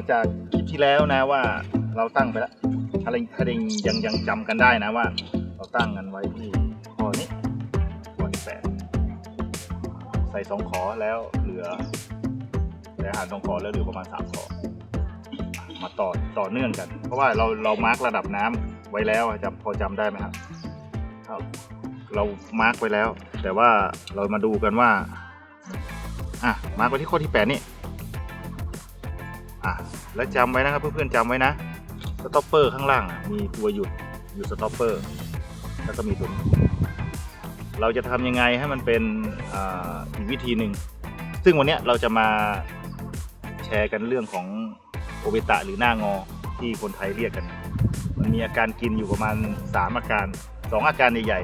อต่อจากคลิปที่แล้วนะว่าเราตั้งไปแล้วถ้าเรงถ้าเรงยังยังจำกันได้นะว่า เราตั้งกันไว้ที่ข้อนี้ข้อที่แปดใส่สองขอแล้วเหลือใส่หารสองขอแล้วเหลือประมาณสามขอมาต่อต่อเนื่องกัน เพราะว่าเราเรามาร์กระดับน้ำไว้แล้วจำพอจำได้ไหมครับครับเรามาร์กไว้แล้ว แต่ว่าเรามาดูกันว่าอะมาร์กไว้ที่ข้อที่แปดนี่ อะแล้วจำไว้นะครับเพื่อนๆจำไว้นะสต็อปเปอร์ข้างล่างมีตัวหยุดหยุดสต็อปเปอร์แล้วก็มีตัวเราจะทำยังไงให้มันเป็นอ,อีกวิธีหนึ่ง ซึ่งวันนี้เราจะมาแชร์กันเรื่องของโอเบตะหรือหน้างอที่คนไทยเรียกกัน มันมีอาการกินอยู่ประมาณ 3 อาการ 2 อาการใหญ่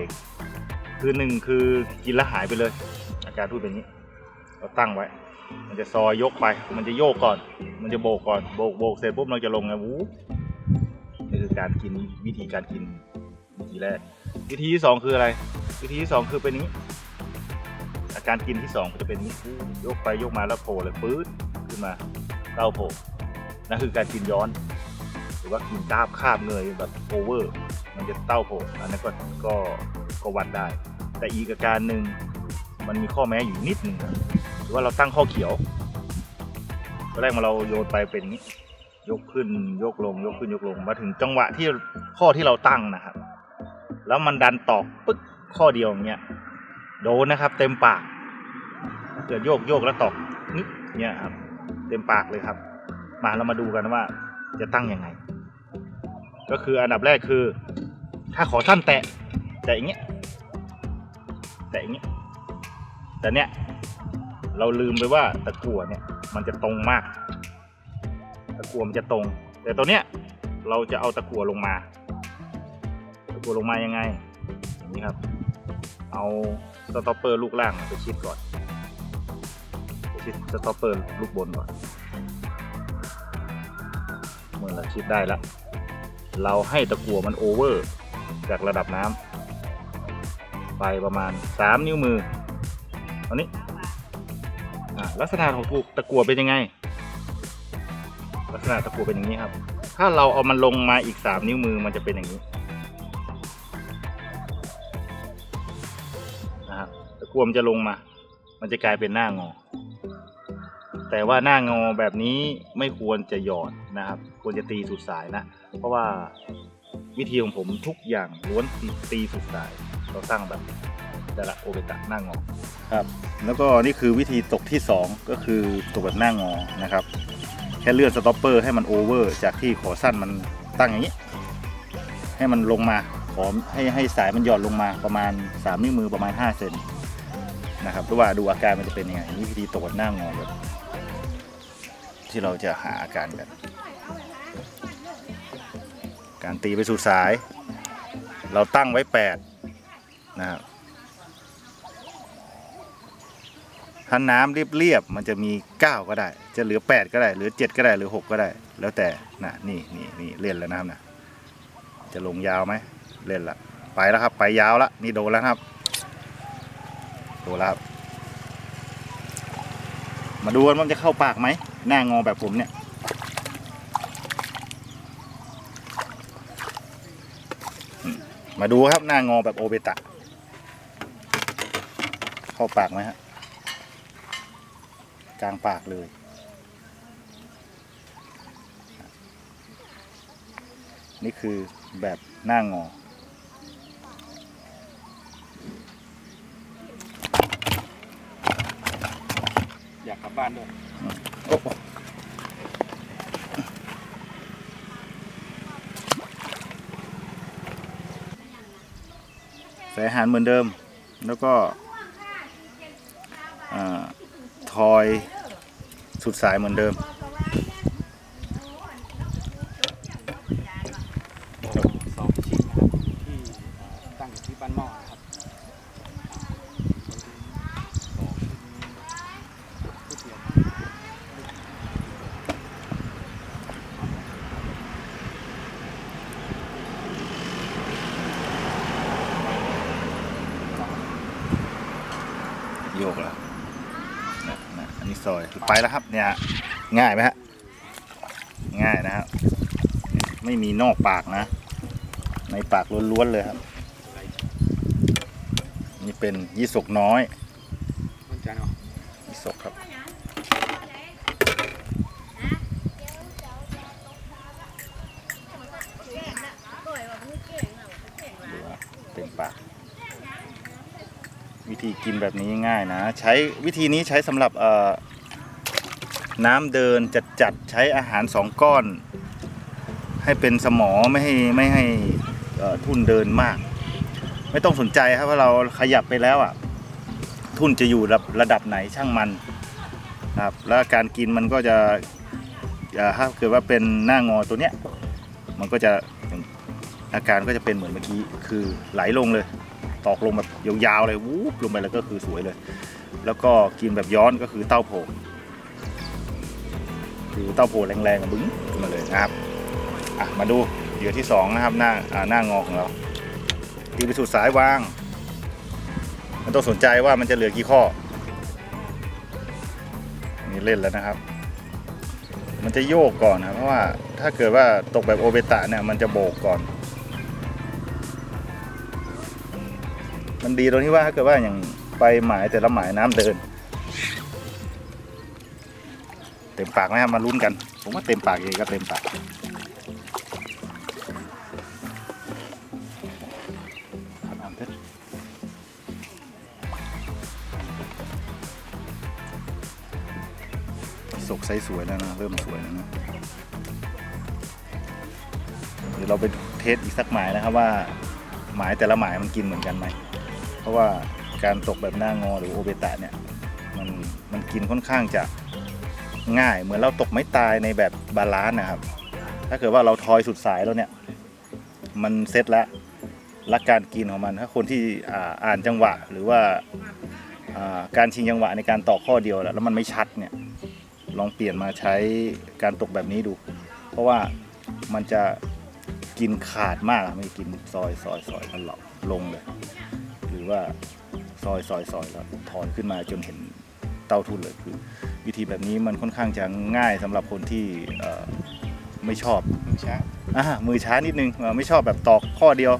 ๆคือหนึ่งคือกินแล้วหายไปเลย อาการพูดเป็นอย่างนี้ เราตั้งไว้ มันจะซอยยกไป มันจะโยกก่อน มันจะโบกก่อน โบกโบกเสร็จปุ๊บเราจะลงไงวู้นี่คือการกินวิธีการกินวิธีแรก วิธีที่สองคืออะไร วิธีที่สองคือเป็นนี้อาการกินที่สองจะเป็นนี้ยกไปยกมาแล้วโผล่เลยปื๊ดขึ้นมาเต้าโผล่นั่นคือการกินย้อน หรือว่ากินกราบคาบเงยแบบโอเวอร์ มันจะเต้าโผล่อันนั้นก็ก็ก็วัดได้ แต่อีกอาการหนึ่งมันมีข้อแม้อยู่นิดหนึ่ง หรือว่าเราตั้งข้อเขียวตอนแรกมาเราโยนไปเป็นอย่างนี้ ยกขึ้นยกลง ยกขึ้นยกลง มาถึงจังหวะที่ข้อที่เราตั้งนะครับ แล้วมันดันตอกปึ๊กข้อเดียวอย่างเงี้ยโดนนะครับ เต็มปากเกิดโยกโยกแล้วตอกนึกเนี่ยครับ เต็มปากเลยครับ มาเรามาดูกันว่าจะตั้งยังไง ก็คืออันดับแรกคือ ถ้าขอท่านแตะแตะอย่างเงี้ยแตะอย่างเงี้ยแต่เนี้ย เราลืมไปว่าตะกั่วเนี่ยมันจะตรงมาก ตะกั่วมันจะตรง แต่ตัวเนี้ยเราจะเอาตะกั่วลงมา ตะกั่วลงมายังไงอย่างนี้ครับ เอาสต็อปเปอร์ลูกล่างไปชิดก่อนไปชิดสต็อปเปอร์ลูกบนก่อนเมื่อเราชิดได้แล้วเราให้ตะกั่วมันโอเวอร์จากระดับน้ำไปประมาณ 3 นิ้วมือตอนนี้ ลักษณะของตะกั่วเป็นยังไง ลักษณะตะกั่วเป็นอย่างนี้ครับ ถ้าเราเอามันลงมาอีก3นิ้วมือมันจะเป็นอย่างนี้นะครับตะกั่วมันจะลงมา มันจะกลายเป็นหน้างอ แต่ว่าหน้างอแบบนี้ไม่ควรจะหยอดนะครับ ควรจะตีสุดสายนะ เพราะว่าวิธีของผมทุกอย่างล้วนตีตีสุดสาย เราตั้างแบบ แต่ละโอเบตะหน้างอครับ แล้วก็นี่คือวิธีตกที่ 2 ก็คือตกแบบหน้างอนะครับ แค่เลื่อนสต็อปเปอร์ให้มันโอเวอร์จากที่ขอสั้นมันตั้งอย่างนี้ ให้มันลงมาขอให้ให้สายมันหย่อนลงมาประมาณ 3 นิ้วมือประมาณ 5 เซนนะครับหรือว่าดูอาการมันจะเป็นยังไงนี่วิธีตกแบบหน้างอแบบที่เราจะหาอาการกันการตีไปสู่สาย เราตั้งไว้ 8 นะครับ ถ้าน้ำเรียบๆมันจะมี 9 ก็ได้ จะเหลือ 8 ก็ได้หรือ 7 ก็ได้หรือ 6 ก็ได้ แล้วแต่นะนี่นี่นี่เล่นแล้วนะครับนะจะลงยาวไหมเล่นละไปแล้วครับ ไปยาวแล้วนี่โดนแล้วครับโดนแล้วครับมาดูกันว่ามันจะเข้าปากไหมหน้างอแบบผมเนี่ยมมาดูครับหน้างอแบบโอเบตะ เข้าปากไหมฮะ กลางปากเลย นี่คือแบบหน้างออยากกลับบ้านด้วยโอ้โหใส่อาหารเหมือนเดิม แล้วก็ คอยสุดสายเหมือนเดิม สองชิ้นนะครับที่ตั้งอยู่ที่บ้านหม้อนะครับสองชิ้นก๋วยเตี๋ยว โยกแล้ว นะนะอันนี่ซอยไปแล้วครับเนี่ยง่ายไหมฮะง่ายนะครับ ไม่มีนอกปากนะ ในปากล้วนๆเลยครับ นี่เป็นยี่สกน้อยมันจะเนาะยี่สกครับดูว่าเต็มปาก วิธี กินแบบนี้ง่ายนะ ใช้วิธีนี้ใช้สำหรับน้ำเดินจัดจัดๆใช้อาหารสองก้อน ให้เป็นสมอไม่ให้ไม่ให้ทุ่นเดินมาก ไม่ต้องสนใจครับว่าเราขยับไปแล้วอะ ทุ่นจะอยู่ระระดับไหนช่างมันครับแล้วการกินมันก็จะถ้าเกิดว่าเป็นหน้างอตัวเนี้ยมันก็จะอาการก็จะเป็นเหมือนเมื่อกี้คือไหลลงเลย ตอกลงแบบยาวๆเลยวูบลงไปแล้วก็คือสวยเลย แล้วก็กินแบบย้อนก็คือเต้าโผคือเต้าโผล่แรงๆบึ้งขึ้นมาเลยนะครับอะมาดูเหยื่อที่สองนะครับหน้าหน้างอของเราตีไปสุดสายวาง มันต้องสนใจว่ามันจะเหลือกี่ข้อนี่เล่นแล้วนะครับ มันจะโยกก่อนนะเพราะว่าถ้าเกิดว่าตกแบบโอเบตะเนี่ยมันจะโบกก่อน มันดีตรงที่ว่าถ้าเกิดว่าอย่างไปหมายแต่ละหมายน้ำเดิน เต็มปากไหมครับมาลุ้นกัน ผมว่าเต็มปากเองก็เต็มปากสกไซส์สวยแล้วนะ เริ่มสวยแล้วนะเดี๋ยวเราไปเทสอีกสักหมายนะครับว่าหมายแต่ละหมายมันกินเหมือนกันไหม ราะว่าการตกแบบหน้างอหรือโอเบตะเนี่ยมันมันกินค่อนข้างจะง่ายเหมือนเราตกไม้ตายในแบบบาลานซ์นะครับ ถ้าเกิดว่าเราทอยสุดสายแล้วเนี่ย มันเซ็ตแล้วลักการกินของมัน ถ้าคนที่อ่าอานจังหวะหรือว่าาการชิงจังหวะในการต่อข้อเดียวแล้วแล้วมันไม่ชัดเนี่ยลองเปลี่ยนมาใช้การตกแบบนี้ดู เพราะว่ามันจะกินขาดมากไม่กินซอยซอยซอยแล้วหลอกลงเลย ว่าซอยซอยซอยแล้วถอนขึ้นมาจนเห็นเต้าทุนเลยคือ วิธีแบบนี้มันค่อนข้างจะง่ายสำหรับคนที่เอ่อไม่ชอบมือช้าอ่ามือช้านิดนึงเอ่อไม่ชอบแบบตอกข้อเดียว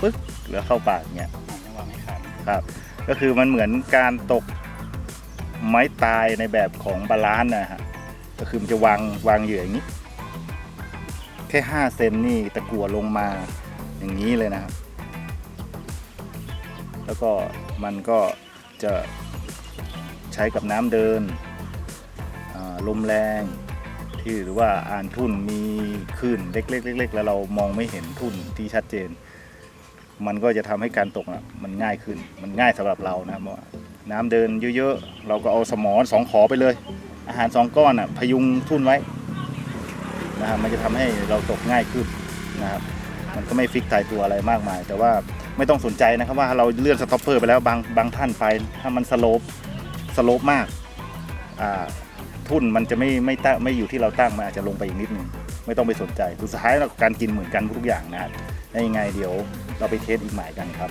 ปึ๊กแล้วเข้าปากเงี้ยอ่านจังหวะไม่ขาดครับ ก็คือมันเหมือนการตกไม้ตายในแบบของบาลานซ์นะฮะก็คือมันจะวางวางเหยื่ออย่างนี้ แค่ห้าเซนนี่ตะกัวลงมาอย่างนี้เลยนะครับ แล้วก็มันก็จะใช้กับน้ำเดินลมแรงที่หรือว่าอ่านทุ่นมีคลื่นเล็กๆๆแล้วเรามองไม่เห็นทุ่นที่ชัดเจน มันก็จะทำให้การตกนะมันง่ายขึ้นมันง่ายสำหรับเรานะเพราะว่าน้ำเดินเยอะๆ เราก็เอาสมอสองขอไปเลย อาหารสองก้อนอะพยุงทุ่นไว้นะครับมันจะทำให้เราตกง่ายขึ้นนะครับมันก็ไม่ฟิกตายตัวอะไรมากมาย แต่ว่า ไม่ต้องสนใจนะครับว่าเราเลื่อนสต็อปเปอร์ไปแล้วบางบางท่านไปถ้ามันสโลปสโลปมากอ่าทุ่นมันจะไม่ไม่ตั้งไม่อยู่ที่เราตั้งมันอาจจะลงไปอีกนิดนึงไม่ต้องไปสนใจสุดท้ายเราการกินเหมือนกันทุกอย่างนะครับได้ยังไงเดี๋ยวเราไปเทสอีกหมายกันครับ